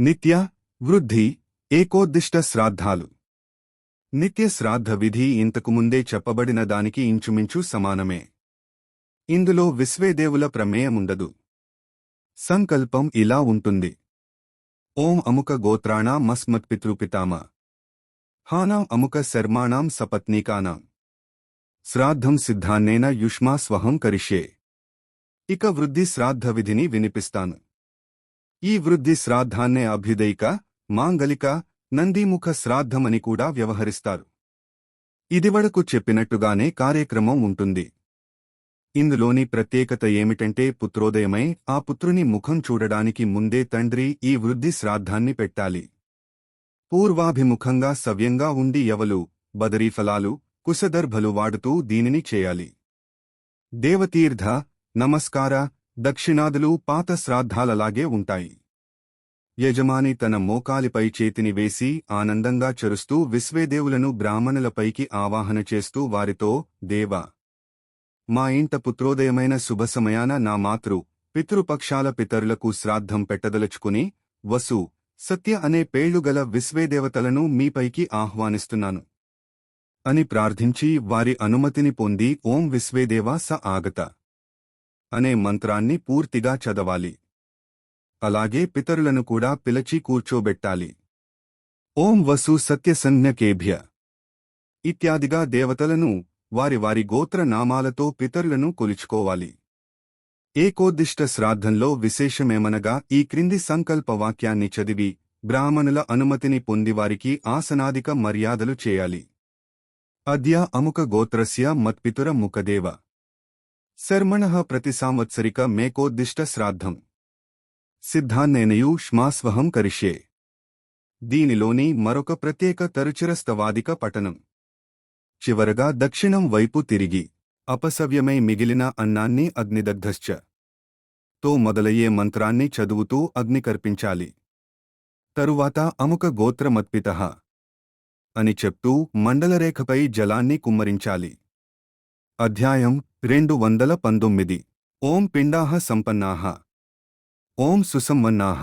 నిత్య వృద్ధి ఏకోద్దిష్ట శ్రాద్ధాలు. నిత్య శ్రాద్ధ విధి ఇంతకు ముందే చెప్పబడిన దానికి ఇంచుమించు సమానమే. ఇందులో విశ్వేదేవుల ప్రమేయముండదు. సంకల్పం ఇలా ఉంటుంది. ఓం అముక గోత్రాణా మస్మత్పితృపితామ హానాం అముక శర్మాణాం సపత్నీకానాం. శ్రాద్ధం సిద్ధాన్నేన యుష్మా స్వహం కరిష్యే. ఇక వృద్ధి శ్రాద్ధ విధిని వినిపిస్తాను. ఈ వృద్ధి శ్రాద్ధాన్నే అభ్యుదయిక మాంగలిక నందీముఖ శ్రాద్ధమని కూడా వ్యవహరిస్తారు. ఇదివరకు చెప్పినట్టుగానే కార్యక్రమం ఉంటుంది. ఇందులోని ప్రత్యేకత ఏమిటంటే పుత్రోదయమై ఆ పుత్రుని ముఖం చూడడానికి ముందే తండ్రి ఈ వృద్ధి శ్రాద్ధాన్ని పెట్టాలి. పూర్వాభిముఖంగా సవ్యంగా ఉండి ఎవలు బదరీఫలాలు కుశదర్భలు వాడుతూ దీనిని చేయాలి. దేవతీర్థ నమస్కార దక్షిణాదులు పాత శ్రాద్ధాలలాగే ఉంటాయి. యజమాని తన మోకాలిపై చేతిని వేసి ఆనందంగా చరుస్తూ విశ్వేదేవులను బ్రాహ్మణులపైకి ఆవాహన చేస్తూ వారితో దేవా మా ఇంట పుత్రోదయమైన శుభ సమయాన నా మాతృ పితృపక్షాల పితరులకు శ్రాద్ధం పెట్టదలుచుకుని వసు సత్య అనే పేళ్ళుగల విశ్వేదేవతలను మీపైకి ఆహ్వానిస్తున్నాను అని ప్రార్థించి వారి అనుమతిని పొంది ఓం విశ్వేదేవా స ఆగత అనే మంత్రాన్ని పూర్తిగా చదవాలి. అలాగే పితరులను కూడా పిలచి కూర్చోబెట్టాలి. ఓం వసు సత్యసంజ్ఞకేభ్య ఇత్యాదిగా దేవతలను వారి వారి గోత్ర నామాలతో పితరులను కొలుచుకోవాలి. ఏకోద్దిష్ట శ్రాద్ధంలో విశేషమేమనగా ఈ క్రింది సంకల్ప వాక్యాన్ని చదివి బ్రాహ్మణుల అనుమతిని పొందివారికి ఆసనాదిక మర్యాదలు చేయాలి. అద్య అముక గోత్రస్య మత్పితుర ముఖదేవ. శర్మణ ప్రతి సాంవత్సరిక మేకోద్దిష్ట శ్రాద్ధం. సిద్ధాన్నేనయు ష్మాస్వహం కరిష్యే. దీనిలోని మరొక ప్రత్యేక తరుచిరస్తవాదిక పఠనం. చివరగా దక్షిణం వైపు తిరిగి అపసవ్యమై మిగిలిన అన్నాన్ని అగ్నిదగ్ధశ్చ. తో మొదలయ్యే మంత్రాన్ని చదువుతూ అగ్ని కర్పించాలి తరువాత అముక గోత్రమత్పిత. అని చెప్తూ మండలరేఖపై జలాన్ని కుమ్మరించాలి. అధ్యాయం రెండు వందల పంతొమ్మిది. ఓం పిండాహ సంపన్నాహ. ఓం సుసంవన్నాహ